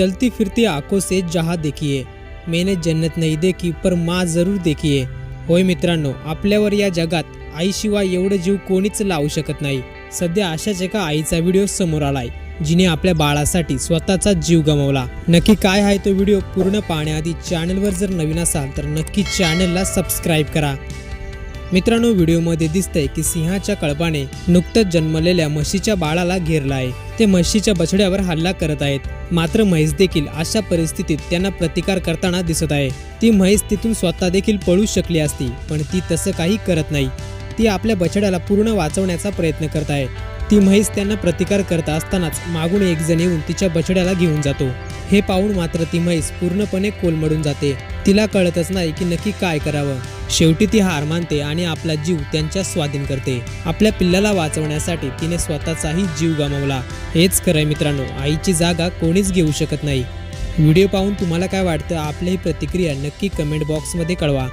चलती फिरती आंखों से जहा देखिए। मैंने जन्नत नहीं देखी पर माँ जरूर देखिये होय मित्रांनो आपल्यावर या जगात आईशिवाय एवढं जीव कोणीच लावू शकत नाही. सध्या अशाच एका आईचा व्हिडिओ समोर आलाय जिने आपल्या बाळासाठी स्वतःचा जीव गमावला. नक्की काय आहे तो व्हिडिओ पूर्ण पाहण्याआधी चॅनलवर जर नवीन असाल तर नक्की चॅनलला सबस्क्राईब करा. मित्रांनो व्हिडिओमध्ये दिसतंय की सिंहाच्या कळपाने नुकतंच जन्मलेल्या म्हशीच्या बाळाला घेरला आहे. ते म्हशीच्या बछड्यावर हल्ला करत आहेत. मात्र म्हैस देखील अशा परिस्थितीत त्यांना प्रतिकार करताना दिसत आहे. ती म्हैस तिथून स्वतः देखील पळू शकली असती पण ती तसं काही करत नाही. ती आपल्या बछड्याला पूर्ण वाचवण्याचा प्रयत्न करत आहे. ती म्हैस त्यांना प्रतिकार करत असतानाच मागून एक जण येऊन तिच्या बछड्याला घेऊन जातो. हे पाहून मात्र ती म्हैस पूर्णपणे कोलमडून जाते. तिला कळतच नाही की नक्की काय करावं. शेवटी ती हार मानते आणि आपला जीव त्यांच्या स्वाधीन करते. आपल्या पिल्लाला वाचवण्यासाठी तिने स्वतःचाही जीव गमावला. हेच खरंय मित्रांनो आईची जागा कोणीच घेऊ शकत नाही. व्हिडिओ पाहून तुम्हाला काय वाटतं? आपली प्रतिक्रिया नक्की कमेंट बॉक्समध्ये कळवा.